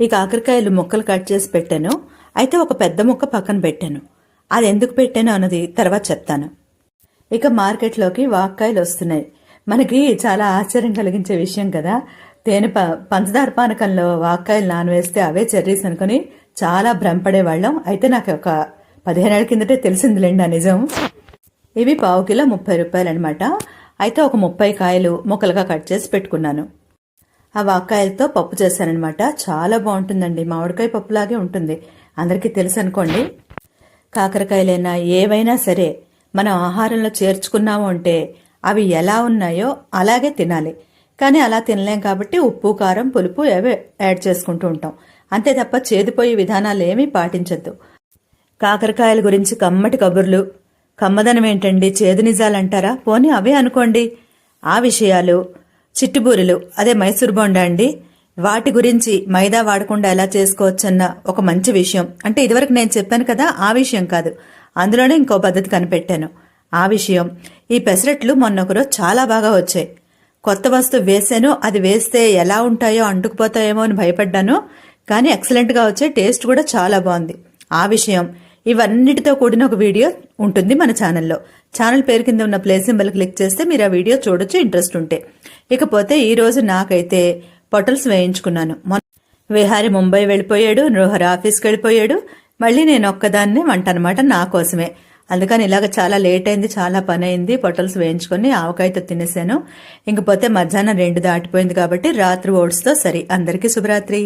ఈ కాకరకాయలు ముక్కలు కట్ చేసి పెట్టాను. అయితే ఒక పెద్ద ముక్క పక్కన పెట్టాను. అది ఎందుకు పెట్టాను అన్నది తర్వాత చెప్తాను. ఇక మార్కెట్లోకి వాక్కాయలు వస్తున్నాయి. మనకి చాలా ఆశ్చర్యం కలిగించే విషయం కదా. తేనె ప పంచదార పానకంలో వాక్కాయలు నానవేస్తే అవే చెర్రీస్ అనుకుని చాలా భ్రమపడేవాళ్ళం. అయితే నాకు ఒక పదిహేనేళ్ళ కిందటే తెలిసిందిలేండి ఆ నిజం. ఇవి పావు కిలో ముప్పై రూపాయలు అనమాట అయితే ఒక ముప్పై కాయలు ముక్కలుగా కట్ చేసి పెట్టుకున్నాను. ఆ వాకాయలతో పప్పు చేశారనమాట. చాలా బాగుంటుందండి. మామిడికాయ పప్పులాగే ఉంటుంది. అందరికీ తెలుసు అనుకోండి. కాకరకాయలైనా ఏవైనా సరే మనం ఆహారంలో చేర్చుకున్నాము అంటే అవి ఎలా ఉన్నాయో అలాగే తినాలి. కానీ అలా తినలేం కాబట్టి ఉప్పు కారం పులుపు అవే యాడ్ చేసుకుంటూ ఉంటాం. అంతే తప్ప చేదిపోయే విధానాలు ఏమీ పాటించద్దు. కాకరకాయల గురించి కమ్మటి కబుర్లు కమ్మదనం ఏంటండి? చేదు నిజాలంటారా? పోనీ అవే అనుకోండి. ఆ విషయాలు చిట్టుబూరెలు. అదే మైసూర్ బోండా అండి. వాటి గురించి మైదా వాడకుండా ఎలా చేసుకోవచ్చన్న ఒక మంచి విషయం. అంటే ఇదివరకు నేను చెప్పాను కదా ఆ విషయం కాదు. అందులోనే ఇంకో పద్ధతి కనిపెట్టాను. ఆ విషయం ఈ పెసరట్లు మొన్న చాలా బాగా వచ్చాయి. కొత్త వస్తువు వేసాను అది వేస్తే ఎలా ఉంటాయో అంటుకుపోతాయేమో అని భయపడ్డాను. కానీ ఎక్సలెంట్గా వచ్చే టేస్ట్ కూడా చాలా బాగుంది. ఆ విషయం ఇవన్నిటితో కూడిన ఒక వీడియో ఉంటుంది మన ఛానల్లో. ఛానల్ పేరు కింద ఉన్న ప్లే సింబల్ క్లిక్ చేస్తే మీరు ఆ వీడియో చూడొచ్చు ఇంట్రెస్ట్ ఉంటే. ఇకపోతే ఈరోజు నాకైతే పొటల్స్ వేయించుకున్నాను. విహారి ముంబై వెళ్ళిపోయాడు నృహర ఆఫీస్కి వెళ్ళిపోయాడు. మళ్ళీ నేను ఒక్కదాన్నే వంట అనమాట నా కోసమే. అందుకని ఇలాగ చాలా లేట్ అయింది చాలా పని అయింది పొటల్స్ వేయించుకొని ఆవకాయతో తినేసాను. ఇంకపోతే మధ్యాహ్నం రెండు దాటిపోయింది కాబట్టి రాత్రి ఓట్స్తో సరి. అందరికీ శుభరాత్రి.